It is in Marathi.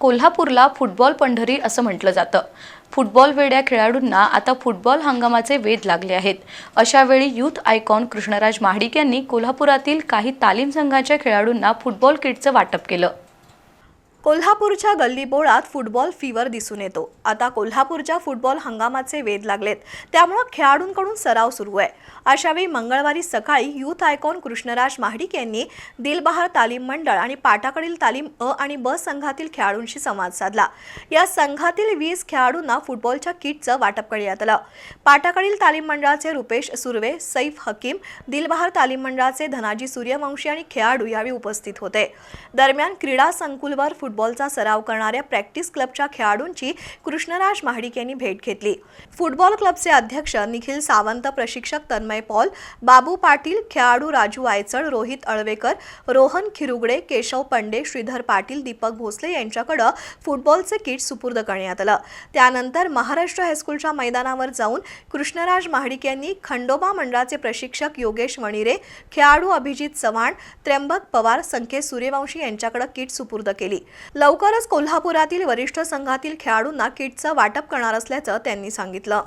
कोल्हापूरला फुटबॉल पंढरी असं म्हटलं जातं. फुटबॉल वेड्या खेळाडूंना आता फुटबॉल हंगामाचे वेध लागले आहेत. अशावेळी यूथ आयकॉन कृष्णराज महाडिक यांनी कोल्हापुरातील काही तालीम संघाच्या खेळाडूंना फुटबॉल किटचं वाटप केलं. कोल्हापूरच्या गल्लीबोळात फुटबॉल फीवर दिसून येतो. आता कोल्हापूरच्या फुटबॉल हंगामाचे वेध लागलेत. त्यामुळं खेळाडूंकडून सराव सुरू आहे. अशावेळी मंगळवारी सकाळी युथ आयकॉन कृष्णराज महाडिक यांनी दिलबहार तालीम मंडळ आणि पाटाकडील तालीम अ आणि ब संघातील खेळाडूंशी संवाद साधला. या संघातील वीस खेळाडूंना फुटबॉलच्या किटचं वाटप करण्यात आलं. पाटाकडील तालीम मंडळाचे रुपेश सुर्वे सैफ हकीम दिलबहार तालीम मंडळाचे धनाजी सूर्यवंशी आणि खेळाडू यावेळी उपस्थित होते. दरम्यान क्रीडा संकुलवर फुटबॉलचा सराव करणाऱ्या प्रॅक्टिस क्लबच्या खेळाडूंची कृष्णराज महाडिक यांनी भेट घेतली. फुटबॉल क्लबचे अध्यक्ष निखिल सावंत प्रशिक्षक तन्मय पॉल बाबू पाटील खेळाडू राजू आयचड रोहित अळवेकर रोहन खिरुगडे केशव पंडे श्रीधर पाटील दीपक भोसले यांच्याकडं फुटबॉलचे किट सुपूर्द करण्यात आलं. त्यानंतर महाराष्ट्र हायस्कूलच्या मैदानावर जाऊन कृष्णराज महाडिक यांनी खंडोबा मंडळाचे प्रशिक्षक योगेश मणिरे खेळाडू अभिजित चव्हाण त्र्यंबक पवार संकेत सूर्यवंशी यांच्याकडे किट सुपूर्द केली. लवकरच कोल्हापुरातील वरिष्ठ संघातील खेळाडूंना किटचं वाटप करणार असल्याचं त्यांनी सांगितलं.